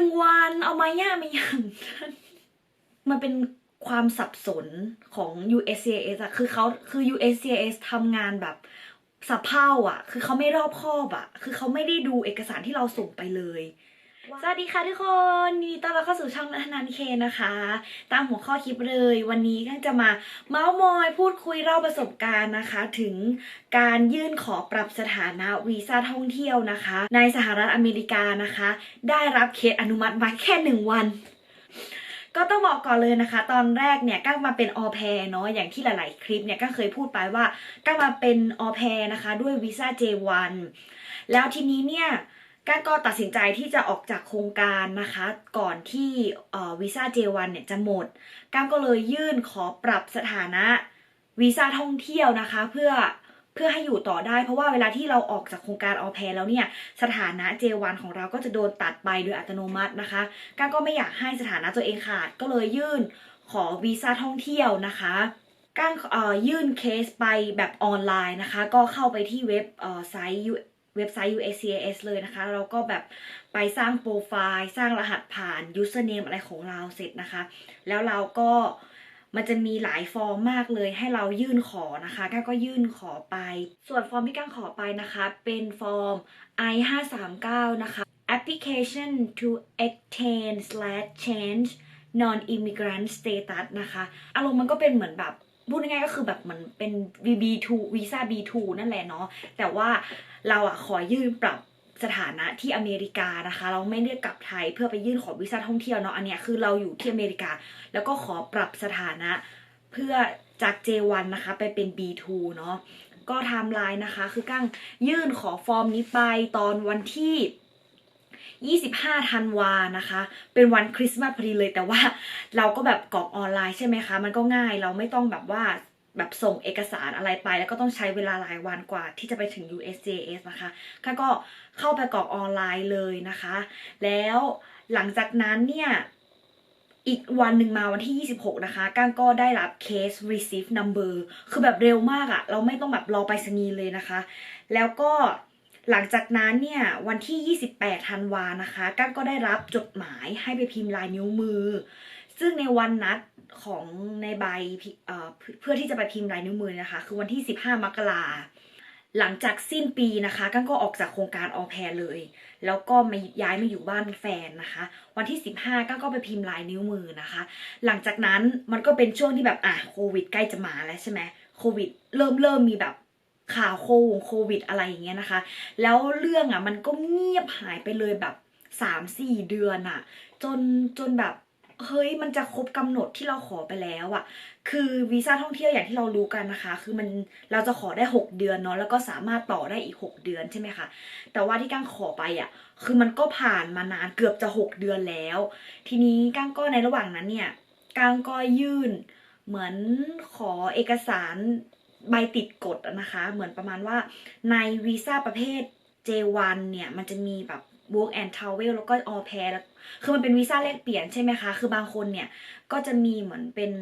นึ่งวันเอามาย่าไม่ยังมันเป็นความสับสนของ USCIS อะคือเขาคือ USCIS ทำงานแบบสับเพ่าอะคือเขาไม่รอบคอบอะคือเขาไม่ได้ดูเอกสารที่เราส่งไปเลย สวัสดีค่ะทุกคนยินดีต้อนรับเข้าสู่ช่องนัทนันเคนะคะ ตามหัวข้อคลิปเลย วันนี้ก็จะมาเมาส์มอยพูดคุยเล่าประสบการณ์นะคะ ถึงการยื่นขอปรับสถานะวีซ่าท่องเที่ยวนะคะ ในสหรัฐอเมริกานะคะ ได้รับเคสอนุมัติมาแค่หนึ่งวันก็ต้องบอกก่อนเลยนะคะ ตอนแรกเนี่ยก้างมาเป็นออแพรเนาะอย่างที่หลาย ๆ คลิปเนี่ยก็เคยพูดไปว่าก้างมาเป็นออแพรนะคะ ด้วยวีซ่า J1 แล้วทีนี้เนี่ย ก้างก็ตัดสินใจที่จะออกจากโครงการนะคะ ก่อนที่วีซ่า J1 เนี่ยจะหมดก้างก็เลยยื่นขอปรับสถานะวีซ่าท่องเที่ยวนะคะ เพื่อเพื่อให้อยู่ต่อได้ เพราะว่าเวลาที่เราออกจากโครงการออแพรแล้วเนี่ยสถานะ J1 ของเราก็จะโดนตัดไปโดยอัตโนมัตินะคะก้างก็ไม่อยากให้สถานะตัวเองขาด ก็เลยยื่นขอวีซ่าท่องเที่ยวนะคะก้างเอ่อยื่นเคสไปแบบออนไลน์นะคะ ก็เข้าไปที่เว็บไซต์ เว็บไซต์ USCIS เลยนะคะ เราก็แบบไปสร้างโปรไฟล์ สร้างรหัสผ่าน username อะไรของเราเสร็จนะคะ แล้วเราก็มันจะมีหลายฟอร์มมากเลยให้เรายื่นขอนะคะก้างก็ยื่นขอไป ส่วนฟอร์มที่ก้างขอไปนะคะ เป็นฟอร์ม I 5 3 9นะคะ application to obtain slash change non immigrant status นะคะ อารมณ์มันก็เป็นเหมือนแบบ พูดง่ายๆก็คือแบบเหมือนเป็น VB2 วีซ่า B2 นั่นแหละเนาะแต่ว่าเราอะขอยื่นปรับสถานะที่อเมริกานะคะ เราไม่ได้กลับไทยเพื่อไปยื่นขอวีซ่าท่องเที่ยวเนาะอันเนี้ยคือเราอยู่ที่อเมริกา แล้วก็ขอปรับสถานะเพื่อจาก J1 นะคะไปเป็น B2 เนาะก็ไทม์ไลน์นะคะ คือกั้งยื่นขอฟอร์มนี้ไปตอนวันที่ 25ธันวานะคะ เป็นวันคริสต์มาสพอดีเลยแต่ว่าเราก็แบบกรอกออนไลน์ใช่ไหมคะ มันก็ง่ายเราไม่ต้องแบบว่าแบบส่งเอกสารอะไรไป แล้วก็ต้องใช้เวลาหลายวันกว่าที่จะไปถึง USCIS นะคะข้าก็เข้าไปกรอกออนไลน์เลยนะคะ แล้วหลังจากนั้นเนี่ยอีกวันหนึ่งมาวันที่ 26 นะคะก้างก็ได้รับ case receive number คือแบบเร็วมากอะเราไม่ต้องแบบรอไปสนีย์เลยนะคะ แล้วก็ หลังจากนั้นเนี่ยวันที่ 28ธันวานะคะกั้งก็ได้รับจดหมายให้ไปพิมพ์ลายนิ้วมือ ซึ่งในวันนัดของในใบเเพื่อที่จะไปพิมพ์ลายนิ้วมือนะคะ คือวันที่ 15 มกราหลังจากสิ้นปีนะคะกั้งก็ออกจากโครงการออแพรเลย แล้วก็มาย้ายมาอยู่บ้านแฟนนะคะ วันที่ 15ก้างก็ไปพิมพ์ลายนิ้วมือนะคะ หลังจากนั้นมันก็เป็นช่วงที่แบบอะโควิดใกล้จะมาแล้วใช่ไหมโควิดเริ่มเริ่มมีแบบ ข่าวโควงโควิดอะไรอย่างเงี้ยนะคะ แล้วเรื่องอะมันก็เงียบหายไปเลยแบบสามสี่เดือนอะ จนจนแบบเฮ้ยมันจะครบกำหนดที่เราขอไปแล้วอะคือวีซ่าท่องเที่ยวอย่างที่เรารู้กันนะคะ คือมันเราจะขอได้ 6 เดือนเนาะ แล้วก็สามารถต่อได้อีก 6 เดือนใช่ไหมคะ แต่ว่าที่ก้างขอไปอะ คือมันก็ผ่านมานานเกือบจะ 6 เดือนแล้ว ทีนี้ก้างก็ในระหว่างนั้นเนี่ย ก้างก็ยื่นเหมือนขอเอกสาร ใบติดกฎนะคะ เหมือนประมาณว่าในวีซ่าประเภท J1 เนี่ย มันจะมีแบบ work and travel แล้วก็ all pair แล้วคือมันเป็นวีซ่าแลกเปลี่ยนใช่ไหมคะ คือบางคนเนี่ย ก็จะมีเหมือนเป็น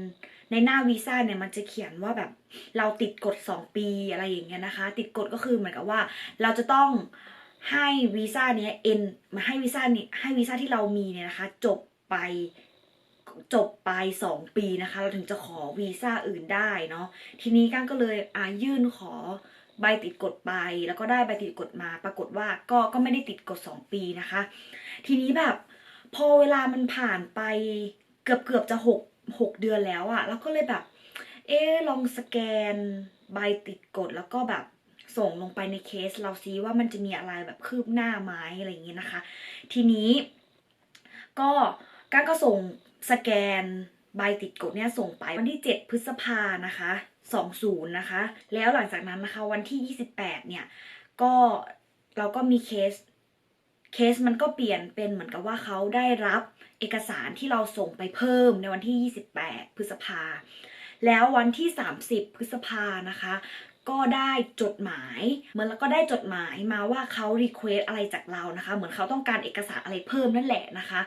ในหน้าวีซ่าเนี่ยมันจะเขียนว่าแบบเราติดกฎ 2 ปีอะไรอย่างเงี้ยนะคะ ติดกฎก็คือเหมือนกับว่าเราจะต้องให้วีซ่าเนี้ยเอ็นมาให้วีซ่านี้ให้วีซ่าที่เรามีเนี่ยนะคะ จบไป จบไป2ปีนะคะ เราถึงจะขอวีซ่าอื่นได้เนาะทีนี้ก้างก็เลยอ่ายื่นขอใบติดกฎไป แล้วก็ได้ใบติดกฎมา ปรากฏว่าก็ก็ไม่ได้ติดกฎ2ปีนะคะ ทีนี้แบบพอเวลามันผ่านไปเกือบเกือบจะหกหกเดือนแล้วอะแล้วก็เลยแบบ เออลองสแกนใบติดกฎแล้วก็แบบส่งลงไปในเคสเราซีว่ามันจะมีอะไรแบบคืบหน้าไหมอะไรอย่างเงี้ยนะคะ ทีนี้ก็ก้าก็ส่ง สแกนใบติดกฎเนี่ยส่งไปวันที่ 7 พฤษภานะคะ 20 นะคะ แล้วหลังจากนั้นนะคะวันที่ 28 เนี่ย ก็เราก็มีเคส เคสมันก็เปลี่ยนเป็นเหมือนกับว่าเขาได้รับเอกสารที่เราส่งไปเพิ่มในวันที่ 28 พฤษภา แล้ววันที่ 30 พฤษภานะคะ ก็ได้จดหมายเหมือนแล้วก็ได้จดหมายมาว่าเขารีเควสอะไรจากเรานะคะ เหมือนเขาต้องการเอกสารอะไรเพิ่มนั่นแหละนะคะ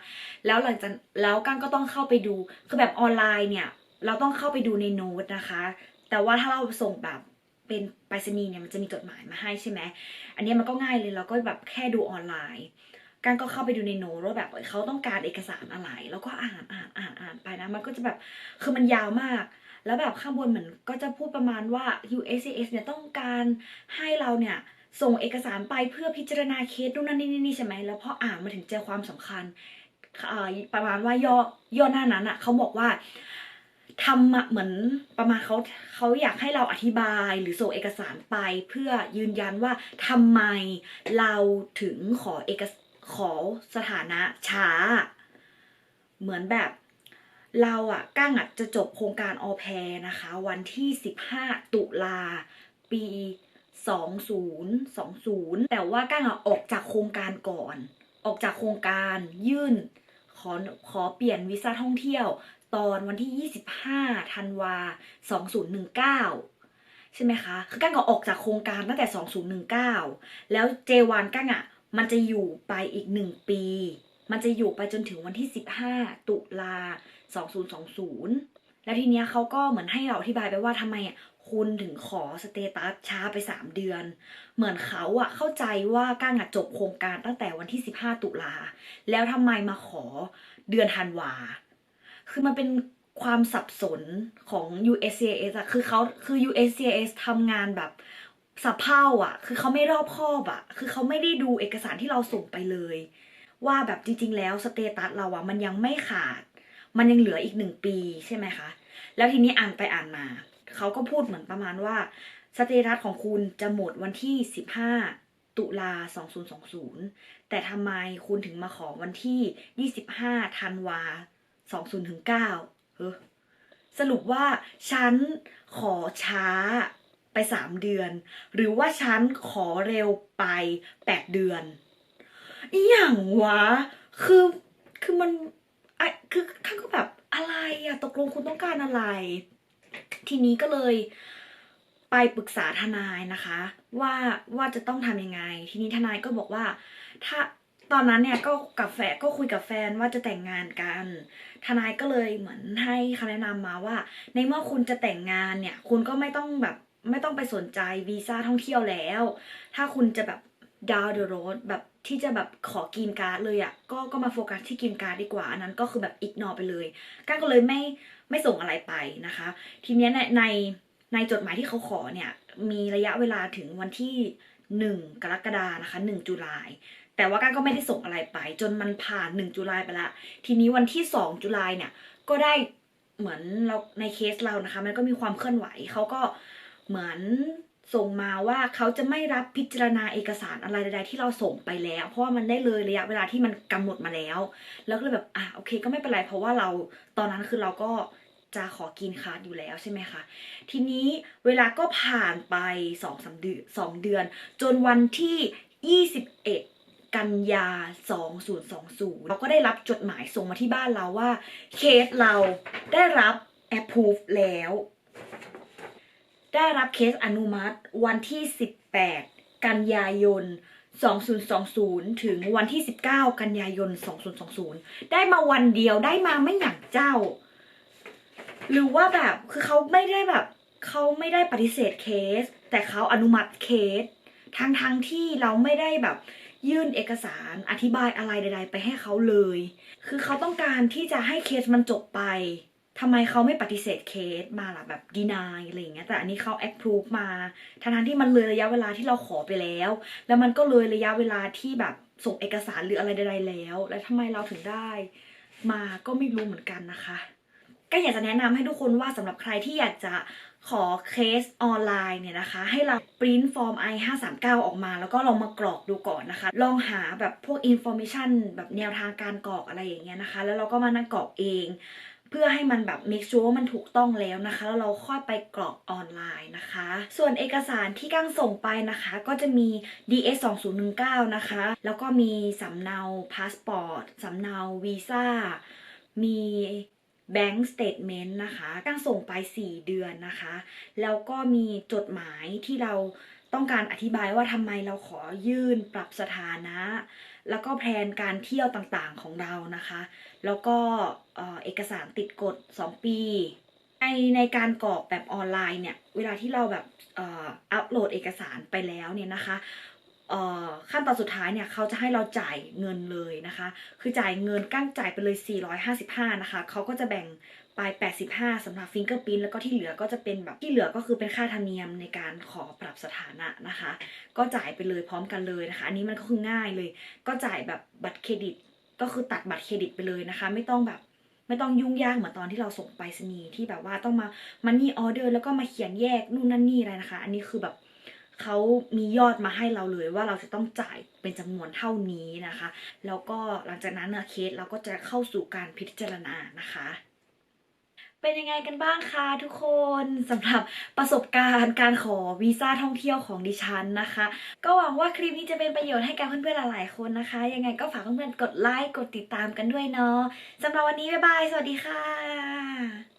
แล้วหลังจากแล้วกั้งก็ต้องเข้าไปดูคือแบบออนไลน์เนี่ย เราต้องเข้าไปดูในโน้ตนะคะ แต่ว่าถ้าเราส่งแบบเป็นไปรษณีย์เนี่ยมันจะมีจดหมายมาให้ใช่ไหมอันนี้มันก็ง่ายเลยเราก็แบบแค่ดูออนไลน์ก้างก็เข้าไปดูในโน้ตว่าแบบเขาต้องการเอกสารอะไร แล้วก็อ่านอ่านอ่านอ่านไปนะ มันก็จะแบบคือมันยาวมาก แล้วแบบข้างบนเหมือนก็จะพูดประมาณว่า USCIS เนี่ยต้องการให้เราเนี่ยส่งเอกสารไปเพื่อพิจารณาเคสนู่นนั่นนี่นี่ใช่ไหมแล้วพออ่านมาถึงใจความสำคัญประมาณว่าย่อย่อหน้านั้นอะเขาบอกว่าทำเหมือนประมาณเขาเขาอยากให้เราอธิบายหรือส่งเอกสารไป เพื่อยืนยันว่าทำไมเราถึงขอเอกขอสถานะช้า เหมือนแบบ เราอะกั้งอะจะจบโครงการออแพรนะคะ วันที่ 15 ตุลาปี 2020 แต่ว่ากั้งอะออกจากโครงการก่อน ออกจากโครงการยื่นขอขอเปลี่ยนวีซ่าท่องเที่ยว ตอนวันที่ 25 ธันวา 2019 ใช่ไหมคะ คือกั้งก็ออกจากโครงการตั้งแต่ 2019 แล้วเจวานกั้งอะมันจะอยู่ไปอีกหนึ่งปี มันจะอยู่ไปจนถึงวันที่ 15 ตุลา 2020 แล้วทีเนี้ยเขาก็เหมือนให้เราอธิบายไปว่าทำไมอะคุณถึงขอสเตตัสช้าไป 3 เดือน เหมือนเขาอะเข้าใจว่าก้างอะจบโครงการตั้งแต่วันที่ 15 ตุลา แล้วทำไมมาขอเดือนธันวา คือมันเป็นความสับสนของ USCIS อะคือเขาคือ USCIS ทำงานแบบสับเพ่าอะคือเขาไม่รอบคอบอะคือเขาไม่ได้ดูเอกสารที่เราส่งไปเลย ว่าแบบจริง ๆ แล้วสเตตัสเราอะมันยังไม่ขาด มันยังเหลืออีกหนึ่งปีใช่ไหมคะ แล้วทีนี้อ่านไปอ่านมา เขาก็พูดเหมือนประมาณว่าสเตตัสของคุณจะหมดวันที่ 15 ตุลา 2020 แต่ทำไมคุณถึงมาขอวันที่ 25 ธันวา 2019เออสรุปว่าฉันขอช้าไป 3 เดือน หรือว่าฉันขอเร็วไป 8 เดือน อย่างวะ คือ คือมัน อะคือข้างก็แบบอะไรอะตกลงคุณต้องการอะไร ทีนี้ก็เลยไปปรึกษาทนายนะคะ ว่าว่าจะต้องทำยังไง ทีนี้ทนายก็บอกว่า ถ้าตอนนั้นเนี่ยก็กับแฟนก็คุยกับแฟนว่าจะแต่งงานกัน ทนายก็เลยเหมือนให้คำแนะนำมาว่า ในเมื่อคุณจะแต่งงานเนี่ย คุณก็ไม่ต้องแบบไม่ต้องไปสนใจวีซ่าท่องเที่ยวแล้ว ถ้าคุณจะแบบ down the road แบบที่จะแบบขอกินการ์ดเลยอะ่ะก็ก็มาโฟกัสที่กินการ์ดดีกว่าอันนั้นก็คือแบบอิกนอไปเลยก้าก็เลยไม่ไม่ส่งอะไรไปนะคะ ทีเนี้ยในในในจดหมายที่เขาขอเนี่ย มีระยะเวลาถึงวันที่หนึ่งกรกฎานะคะหนึ่งจุลายแต่ว่าก้าก็ไม่ได้ส่งอะไรไป จนมันผ่านหนึ่งจุลายไปละทีนี้วันที่สองจุลายเนี่ยก็ได้เหมือนเราในเคสเรานะคะ มันก็มีความเคลื่อนไหวเขาก็เหมือน ส่งมาว่าเขาจะไม่รับพิจารณาเอกสารอะไรใดๆที่เราส่งไปแล้ว เพราะว่ามันได้เลยระยะเวลาที่มันกำหนดมาแล้ว แล้วก็เลยแบบอะโอเค ก็ไม่เป็นไรเพราะว่าเราตอนนั้นคือเราก็จะขอกินคาร์ดอยู่แล้วใช่ไหมคะ ทีนี้เวลาก็ผ่านไปสองสาเดือนสองเดือน จนวันที่ 21 กันยา 2020 เราก็ได้รับจดหมายส่งมาที่บ้านเราว่า เคสเราได้รับ approve แล้ว ได้รับเคสอนุมัติวันที่ 18 กันยายน 2020 ถึงวันที่ 19 กันยายน 2020 ได้มาวันเดียวได้มาไม่อย่างเจ้า หรือว่าแบบคือเขาไม่ได้แบบเขาไม่ได้ปฏิเสธเคส แต่เขาอนุมัติเคสทั้งทั้งที่เราไม่ได้แบบยื่นเอกสารอธิบายอะไรใด ๆ ไปให้เขาเลย คือเขาต้องการที่จะให้เคสมันจบไป ทำไมเขาไม่ปฏิเสธเคสมาล่ะแบบดีนายอะไรอย่างเงี้ยแต่อันนี้เขา approve มาทั้งที่มันเลยระยะเวลาที่เราขอไปแล้ว แล้วมันก็เลยระยะเวลาที่แบบส่งเอกสารหรืออะไรใดๆแล้ว แล้วทำไมเราถึงได้ มาก็ไม่รู้เหมือนกันนะคะ ก็อยากจะแนะนำให้ทุกคนว่าสำหรับใครที่อยากจะขอเคสออนไลน์เนี่ยนะคะ ให้เราปริ้นฟอร์ม i 5 3 9ออกมา แล้วก็ลองมากรอกดูก่อนนะคะ ลองหาแบบพวกอินโฟ a t ชันแบบแนวทางการกรอกอะไรอย่างเงี้ยนะคะ แล้วเราก็มานั่งกรอกเอง เพื่อให้มันแบบ make sure ว่ามันถูกต้องแล้วนะคะ แล้วเราค่อยไปกรอกออนไลน์นะคะ ส่วนเอกสารที่กั้งส่งไปนะคะ ก็จะมี DS 2019นะคะ แล้วก็มีสำเนาพาสปอร์ตสำเนาวีซ่ามี Bank Statement นะคะกั้งส่งไป 4 เดือนนะคะ แล้วก็มีจดหมายที่เรา ต้องการอธิบายว่าทำไมเราขอยื่นปรับสถานะ แล้วก็แพลนการเที่ยวต่างๆของเรานะคะ แล้วก็เอกสารติดกฎ 2 ปีในในการกรอกแบบออนไลน์เนี่ย เวลาที่เราแบบอัปโหลดเอกสารไปแล้วเนี่ยนะคะขั้นตอนสุดท้ายเนี่ยเขาจะให้เราจ่ายเงินเลยนะคะ คือจ่ายเงินกั้งจ่ายไปเลย 455 นะคะ เขาก็จะแบ่ง ไป 85สำหรับฟิงเกอร์พินแล้วก็ที่เหลือก็จะเป็นแบบที่เหลือก็คือเป็นค่าธรรมเนียมในการขอปรับสถานะนะคะ ก็จ่ายไปเลยพร้อมกันเลยนะคะ อันนี้มันก็คือง่ายเลย ก็จ่ายแบบบัตรเครดิต ก็คือตัดบัตรเครดิตไปเลยนะคะ ไม่ต้องแบบไม่ต้องยุ่งยากเหมือนตอนที่เราส่งไปรษณีย์ที่แบบว่าต้องมามันนี่ออเดอร์แล้วก็มาเขียนแยกนู่นนั่นนี่อะไรนะคะ อันนี้คือแบบเขามียอดมาให้เราเลยว่าเราจะต้องจ่ายเป็นจำนวนเท่านี้นะคะ แล้วก็หลังจากนั้นเนยเคสเราก็จะเข้าสู่การพิจารณานะคะ เป็นยังไงกันบ้างคะทุกคนสำหรับประสบการณ์การขอวีซ่าท่องเที่ยวของดิฉันนะคะ ก็หวังว่าคลิปนี้จะเป็นประโยชน์ให้กับเพื่อนๆหลายๆคนนะคะ ยังไงก็ฝากเพื่อนๆกดไลค์กดติดตามกันด้วยเนาะสำหรับวันนี้บ๊ายบาย สวัสดีค่ะ